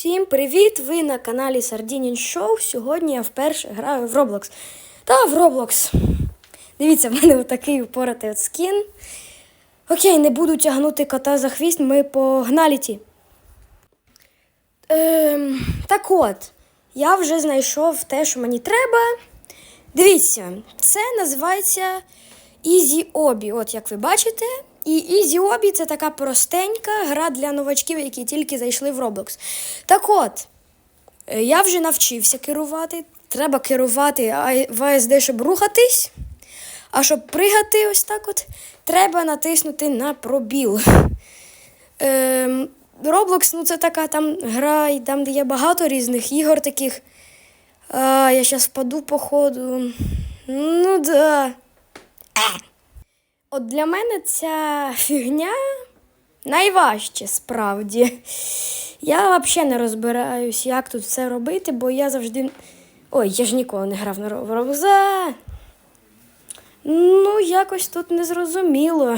Всім привіт! Ви на каналі Sardinian Show. Сьогодні я вперше граю в Roblox. Та в Roblox. Дивіться, в мене отакий упоратий от скін. Окей, не буду тягнути кота за хвіст, ми по гналіті. Ем, так от, я вже знайшов те, що мені треба. Дивіться, це називається Easy Obby. От як ви бачите. І Easy Obby це така простенька гра для новачків, які тільки зайшли в Roblox. Так от, е, я вже навчився керувати. Треба керувати в ASD, щоб рухатись. А щоб пригати ось так от, треба натиснути на пробіл. Ем, Roblox, ну це така там гра, і там, де є багато різних ігор таких. А, я зараз впаду по ходу. Ну да. От для мене ця фігня найважче справді. Я взагалі не розбираюсь, як тут це робити, бо я завжди. Ой, я ж ніколи не грав на Ро- Ну, якось тут незрозуміло.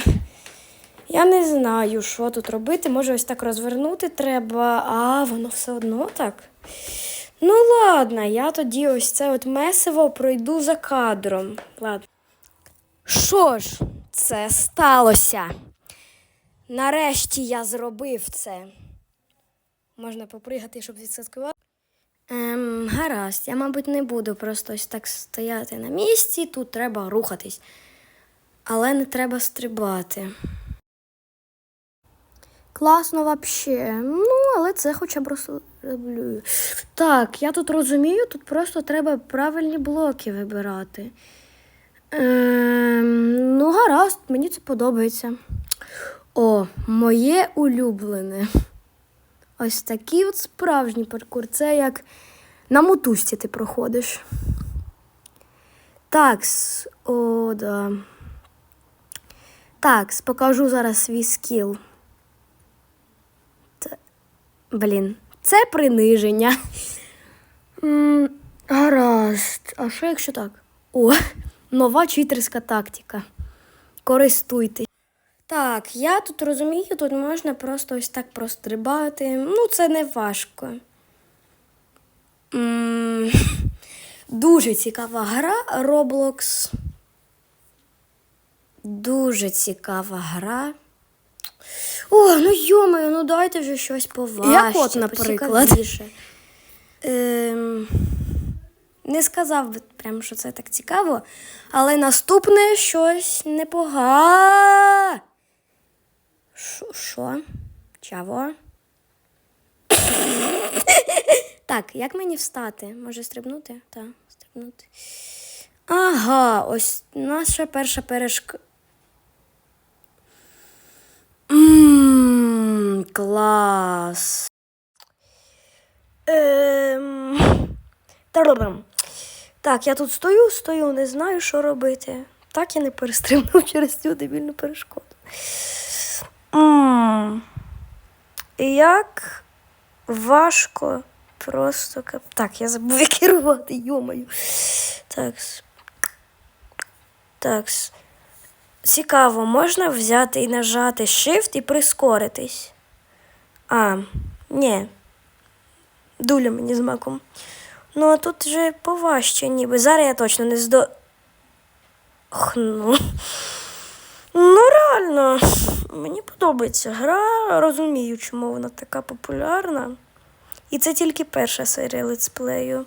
Я не знаю, що тут робити. Може, ось так розвернути треба, а воно все одно так. Ну, ладно, я тоді ось це от месиво пройду за кадром. Ладно. Що ж, це сталося. Нарешті я зробив це. Можна попригати, щоб відсвяткувати. Ем, гаразд, я, мабуть, не буду просто ось так стояти на місці, тут треба рухатись. Але не треба стрибати. Класно вообще. Ну, але це хоча б роблю. Так, я тут розумію, тут просто треба правильні блоки вибирати. Ем, ну, гаразд, мені це подобається. О, моє улюблене. Ось такий от справжній паркур. Це як на мотузці ти проходиш. Такс, о, да. Такс, покажу зараз свій скіл. Та- Блін, це приниження. М, Гаразд. А що якщо так? О, нова читерська тактика. Користуйтесь. Так, я тут розумію, тут можна просто ось так прострибати. Ну, це не важко. М, Дуже цікава гра Roblox. Дуже цікава гра. О, ну йомаю, ну дайте вже щось поважче. Як от, наприклад? Ем, не сказав би прям, що це так цікаво, але наступне щось непогане. Що? Чаво? так, як мені встати? Може стрибнути? Так, стрибнути. Ага, ось наша перша перешка. Ммм, клас. Ем... Та-рам. Так, я тут стою, стою, не знаю, що робити. Так я не перестрибнув через цю дебільну перешкоду. М. Як важко просто кап- Так, я забув як керувати, йомаю. Так. Так. Цікаво, можна взяти і нажати Shift і прискоритись. А, ні. Дуля мені з маком. Ну, а тут вже поважче, ніби. Зараз я точно не здо. Ох, ну. Ну, реально, мені подобається гра, розумію, чому вона така популярна. І це тільки перша серія летсплею.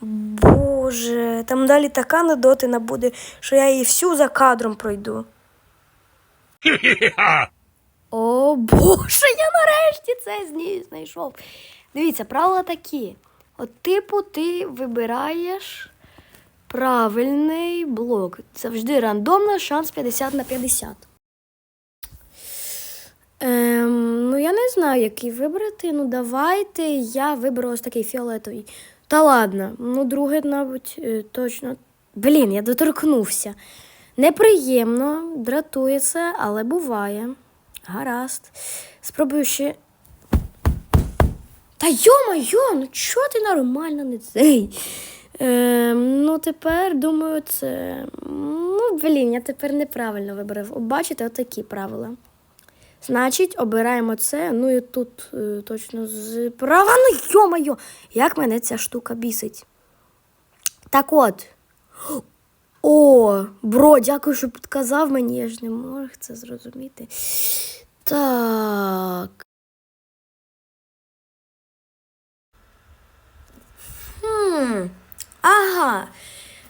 Боже, там далі така недотина буде, що я її всю за кадром пройду. О Боже, я нарешті це знайшов. Дивіться, правила такі. От, типу, ти вибираєш правильний блок. Завжди рандомно, шанс 50 на 50. Ем, ну, я не знаю, який вибрати. Ну, давайте я виберу ось такий фіолетовий. Та ладно, ну, друге, мабуть, е, точно. Блін, я доторкнувся. Неприємно, дратує це, але буває. Гаразд. Спробую ще. Та йо-моє, ну чого ти нормально не цей? Ем, ну, тепер думаю, це. Ну, блін, я тепер неправильно вибрав. Бачите, отакі правила. Значить, обираємо це. Ну і тут е, точно справа. Ну йо-моє, як мене ця штука бісить. Так от. О, бро, дякую, що підказав мені, я ж не можу це зрозуміти. Так. Ага.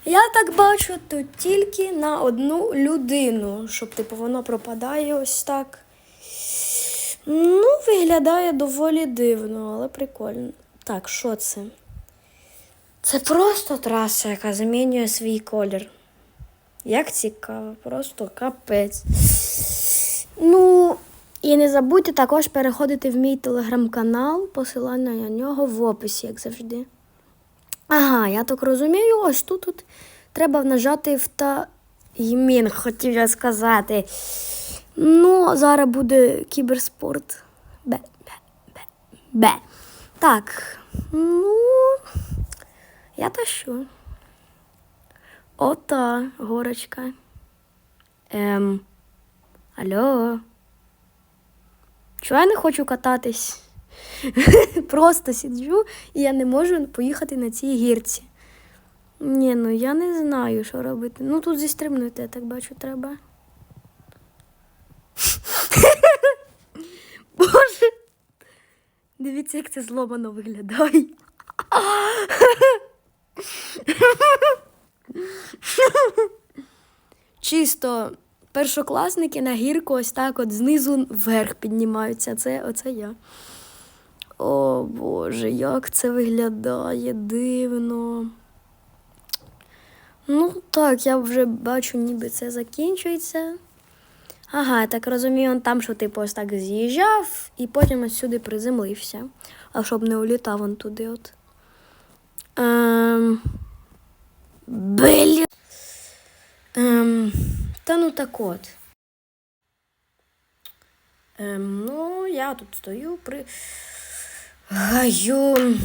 Я так бачу тут тільки на одну людину, щоб типу воно пропадає ось так. Ну, виглядає доволі дивно, але прикольно. Так, що це? Це просто траса, яка змінює свій колір. Як цікаво, просто капець. Ну, і не забудьте також переходити в мій телеграм-канал, посилання на нього в описі, як завжди. Ага, я так розумію, ось тут, тут треба нажати в та імін, хотів я сказати. Ну, зараз буде кіберспорт. Бе, бе, бе, бе. Так. Ну, я тащу. Ота горочка. Ем. Алло. Чого я не хочу кататись? Просто сиджу і я не можу поїхати на цій гірці. Ні, ну я не знаю, що робити. Ну тут зістрибнути, я так бачу, треба. Боже. Дивіться, як це зломано виглядає. Чисто першокласники на гірку ось так от знизу вверх піднімаються. Це оце я. О Боже, як це виглядає дивно. Ну, так, я вже бачу, ніби це закінчується. Ага, я так розумію, он там, що типу ось так з'їжджав і потім ось сюди приземлився. А щоб не улітав он туди от. Ем... Блін. Ем... Та ну так от. Ем, ну, я тут стою при. Гаю.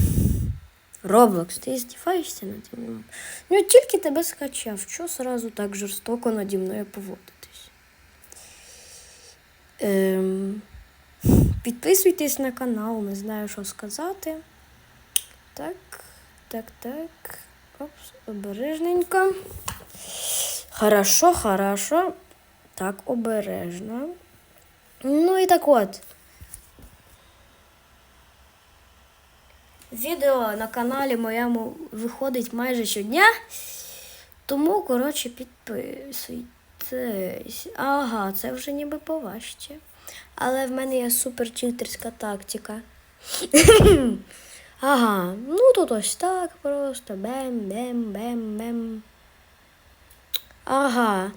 Роблокс, ти здіваєшся наді мною? Ну, тільки тебе скачав. Чого сразу так жорстоко наді мною поводитись? Ем, підписуйтесь на канал, не знаю, що сказати. Так, так, так. Опс, обережненько. Хорошо, хорошо. Так, обережно. Ну і так от. Відео на каналі моєму виходить майже щодня. Тому, коротше, підписуйтесь. Ага, це вже ніби поважче. Але в мене є супер читерська тактика. ага, ну тут ось так просто. Бем-бем-бем-бем. Ага.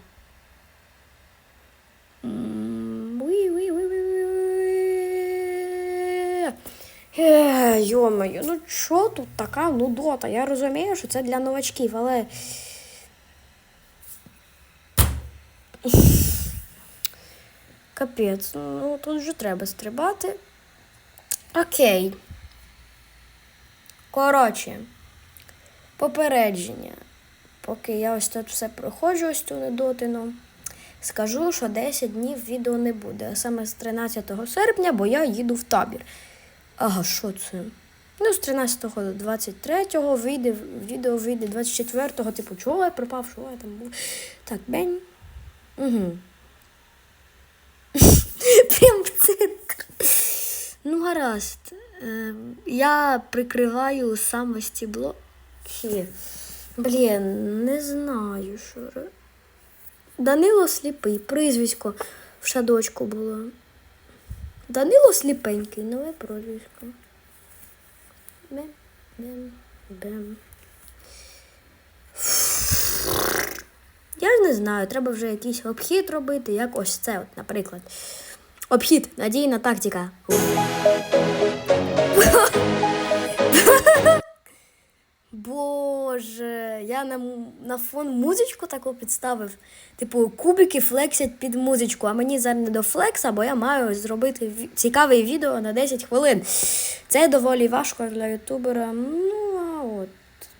Е, Йо-моє, ну що тут така нудота? Я розумію, що це для новачків, але. Капець, ну тут вже треба стрибати. Окей. Коротше, попередження. Поки я ось тут все проходжу, ось цю недотину, скажу, що 10 днів відео не буде, а саме з 13 серпня, бо я їду в табір. Ага, що це? Ну, з 13 до 23 вийде, відео вийде 24-го, типу, чого я пропав, що я там був. Так, бень. Угу. Прям цирк. Ну, гаразд. Ем, я прикриваю саме стібло. Хі. Блін, не знаю, що. Данило сліпий, прізвисько в шадочку було. Данило сліпенький, нове прізвисько. Бем, бем, бем. Я ж не знаю, треба вже якийсь обхід робити, як ось це, от, наприклад. Обхід, надійна тактика. Боже, я на, на фон музичку таку підставив. Типу, кубики флексять під музичку, а мені зараз не до флекса, бо я маю зробити цікаве відео на 10 хвилин. Це доволі важко для ютубера. Ну, а от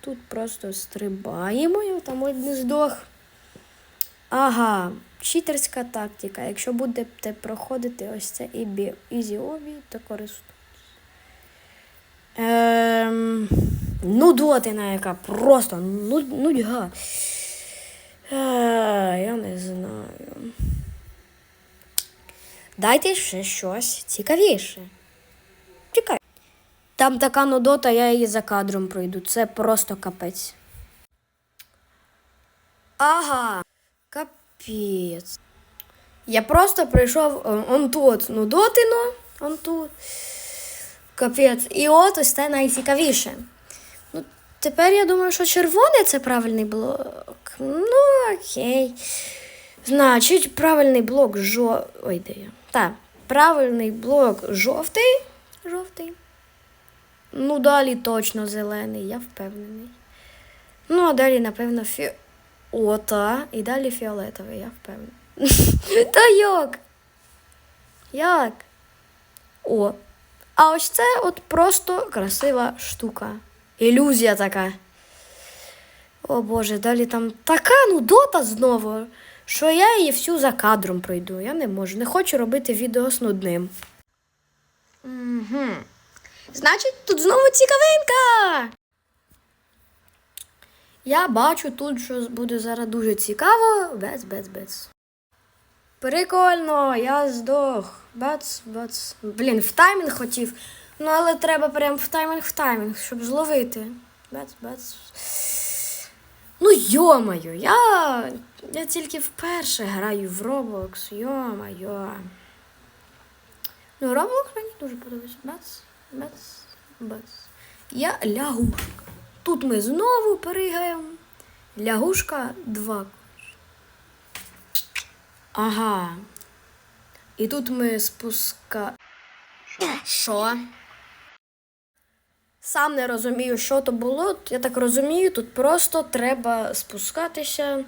тут просто стрибаємо, я там не здох. Ага, читерська тактика. Якщо будете проходити ось це ібі, ізі обі, то користуйтесь. Ем, нудотина яка просто нудь, нудьга. Е, я не знаю. Дайте ще щось цікавіше. Чекай. Там така нудота, я її за кадром пройду. Це просто капець. Ага, капець. Я просто прийшов е, он тут нудотину, он тут. Капець. І от ось це найцікавіше. Тепер я думаю, що червоний це правильний блок. Ну, окей. Значить, правильний блок жо... Ой, де я? Так, правильний блок жовтий. Жовтий. Ну, далі точно зелений, я впевнений. Ну, а далі, напевно, фі... Ота. І далі фіолетовий, я впевнений. Та як? Як? О. А ось це от просто красива штука. Ілюзія така. О Боже, далі там така нудота знову, що я її всю за кадром пройду. Я не можу. Не хочу робити відео з нудним. Угу. Значить, тут знову цікавинка. Я бачу тут, що буде зараз дуже цікаво. Бец, бец, бец. Прикольно, я здох. Бац, бац. Блін, в таймінг хотів. Ну, але треба прям в таймінг в таймінг, щоб зловити. Бац, бац. Ну, йомаю, я, я тільки вперше граю в Roblox. Йомайо. Ну, Roblox мені дуже подобається. Бац, бац, бац. Я лягушка. Тут ми знову перегаємо. Лягушка 2. Ага. І тут ми спуска. Що? Сам не розумію, що то було. Я так розумію, тут просто треба спускатися.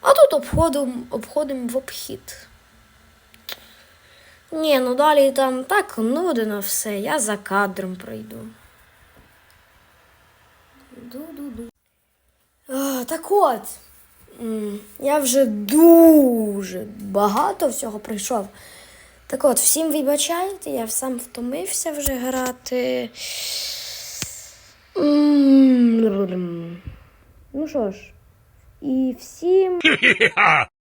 А тут обходимо обходим в обхід. Ні, ну далі там так нудно все. Я за кадром пройду. Так от. Я вже дуже багато всього пройшов. Так от, всім вибачайте, я сам втомився вже грати. Ну що ж, і всім